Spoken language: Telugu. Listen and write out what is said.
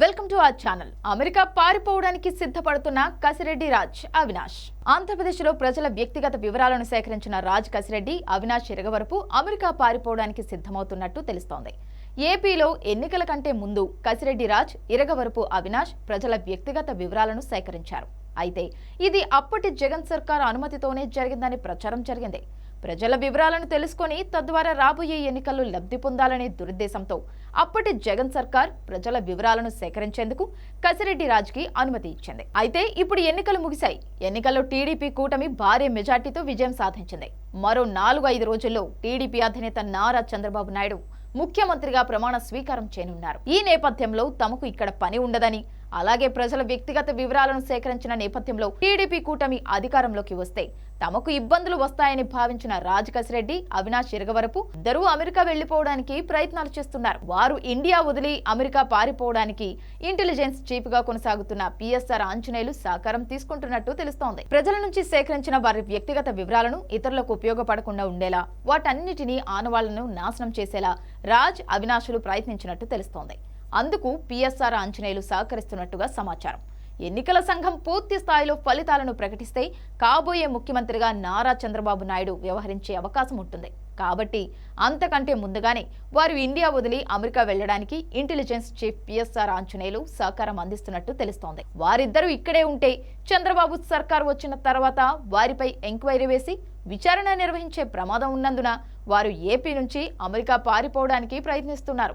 Welcome to our channel America పారిపోవడానికి సిద్ధపడుతున్న కసిరెడ్డి రాజ్ అవినాష్. ఆంధ్రప్రదేశ్లో ప్రజల వ్యక్తిగత వివరాలను సేకరించిన రాజ్ కసిరెడ్డి అవినాష్ ఇరగవరపు అమెరికా పారిపోవడానికి సిద్ధమవుతున్నట్టు తెలుస్తోంది. ఏపీలో ఎన్నికల కంటే ముందు కసిరెడ్డి రాజ్ ఇరగవరపు అవినాష్ ప్రజల వ్యక్తిగత వివరాలను సేకరించారు. అయితే ఇది అప్పటి జగన్ సర్కార్ అనుమతితోనే జరిగిందని ప్రచారం జరిగింది. ప్రజల వివరాలను తెలుసుకొని తద్వారా రాబోయే ఎన్నికల్లో లబ్ధి పొందాలనే దురుద్దేశంతో అప్పటి జగన్ సర్కార్ ప్రజల వివరాలను సేకరించేందుకు కసిరెడ్డి రాజ్కి అనుమతి ఇచ్చింది. అయితే ఇప్పుడు ఎన్నికలు ముగిశాయి. ఎన్నికల్లో టీడీపీ కూటమి భారీ మెజార్టీతో విజయం సాధించింది. మరో నాలుగు ఐదు రోజుల్లో టీడీపీ అధినేత నారా చంద్రబాబు నాయుడు ముఖ్యమంత్రిగా ప్రమాణ స్వీకారం చేయనున్నారు. ఈ నేపథ్యంలో తమకు ఇక్కడ పని ఉండదని అలాగే ప్రజల వ్యక్తిగత వివరాలను సేకరించిన నేపథ్యంలో టీడీపీ కూటమి అధికారంలోకి వస్తే తమకు ఇబ్బందులు వస్తాయని భావించిన రాజ్ కసిరెడ్డి అవినాష్ ఇరగవరపు ఇద్దరూ అమెరికా వెళ్ళిపోవడానికి ప్రయత్నాలు చేస్తున్నారు. వారు ఇండియా వదిలి అమెరికా పారిపోవడానికి ఇంటెలిజెన్స్ చీఫ్గా కొనసాగుతున్న పిఎస్ఆర్ ఆంజనేయులు సహకారం తీసుకుంటున్నట్టు తెలుస్తోంది. ప్రజల నుంచి సేకరించిన వారి వ్యక్తిగత వివరాలను ఇతరులకు ఉపయోగపడకుండా ఉండేలా వాటన్నిటినీ ఆనవాళ్ళను నాశనం చేసేలా రాజ్ అవినాశులు ప్రయత్నించినట్టు తెలుస్తోంది. అందుకు పిఎస్ఆర్ అంచనాలు సహకరిస్తున్నట్టుగా సమాచారం. ఎన్నికల సంఘం పూర్తి స్థాయిలో ఫలితాలను ప్రకటిస్తే కాబోయే ముఖ్యమంత్రిగా నారా చంద్రబాబు నాయుడు వ్యవహరించే అవకాశం ఉంటుంది. కాబట్టి అంతకంటే ముందుగానే వారు ఇండియా వదిలి అమెరికా వెళ్ళడానికి ఇంటెలిజెన్స్ చీఫ్ పిఎస్ఆర్ ఆంజనేయులు సహకారం అందిస్తున్నట్టు తెలుస్తోంది. వారిద్దరూ ఇక్కడే ఉంటే చంద్రబాబు సర్కార్ వచ్చిన తర్వాత వారిపై ఎంక్వైరీ వేసి విచారణ నిర్వహించే ప్రమాదం ఉన్నందున వారు ఏపీ నుంచి అమెరికా పారిపోవడానికి ప్రయత్నిస్తున్నారు.